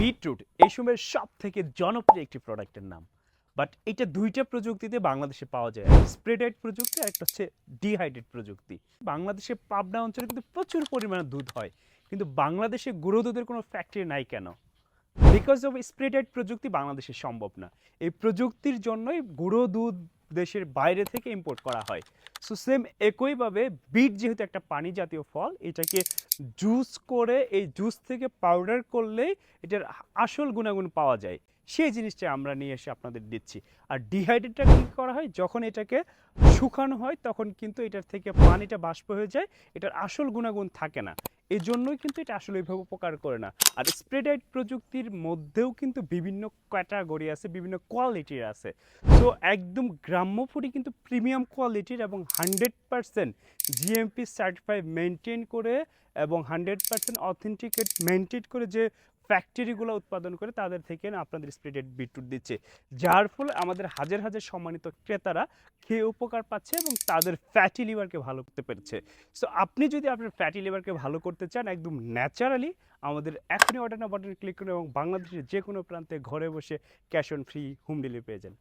Beetroot এই সময়ের সব থেকে জনপ্রিয় একটি প্রোডাক্টের নাম। বাট এটা দুইটা প্রযুক্তিতে বাংলাদেশে পাওয়া যায়। স্প্রেডাইট প্রযুক্তি আর একটা হচ্ছে ডিহাইড্রেট প্রযুক্তি। বাংলাদেশে পাবনা অঞ্চলে কিন্তু প্রচুর পরিমাণে দুধ হয়। কিন্তু বাংলাদেশে গুঁড়ো দুধের কোনো ফ্যাক্টরি নাই কেন? বিকজ অফ স্প্রেডাইট প্রযুক্তি বাংলাদেশে সম্ভব না। এই প্রযুক্তির জন্যই গুঁড়ো দুধ দেশের বাইরে থেকে ইম্পোর্ট করা হয়। সো সেম একইভাবে বিট যেহেতু একটা পানি জাতীয় ফল, এটাকে জুস করে, এই জুস থেকে পাউডার করলেই এটার আসল গুণাগুণ পাওয়া যায়। সেই জিনিসটা আমরা নিয়ে এসে আপনাদের দিচ্ছি। আর ডিহাইড্রেটটা কী করা হয়? যখন এটাকে শুকানো হয়, তখন কিন্তু এটার থেকে পানিটা বাষ্প হয়ে যায়, এটার আসল গুণাগুণ থাকে না। এই জন্যই কিন্তু এটা আসলে ওইভাবে উপকার করে না। আর স্প্রেডাইট প্রযুক্তির মধ্যেও কিন্তু বিভিন্ন ক্যাটাগরি আছে, বিভিন্ন কোয়ালিটির আছে। তো একদম গ্রাম্য ফুডই কিন্তু প্রিমিয়াম কোয়ালিটির এবং hundred percent GMP certify maintain করে এবং হান্ড্রেড পারসেন্ট অথেন্টিকেট মেনটেন করে যে ফ্যাক্টরিগুলো উৎপাদন করে তাদের থেকে আপনাদের স্প্রেডেড বিটরুট দিচ্ছে। যার ফলে আমাদের হাজার হাজার সম্মানিত ক্রেতারা খেয়ে উপকার পাচ্ছে এবং তাদের ফ্যাটি লিভারকে ভালো করতে পেরেছে। সো আপনি যদি আপনার ফ্যাটি লিভারকে ভালো করতে চান, একদম ন্যাচারালি আমাদের এখনই অর্ডার না বাটন ক্লিক করুন এবং বাংলাদেশের যে কোনো প্রান্তে ঘরে বসে cash on free home delivery পেয়ে যান।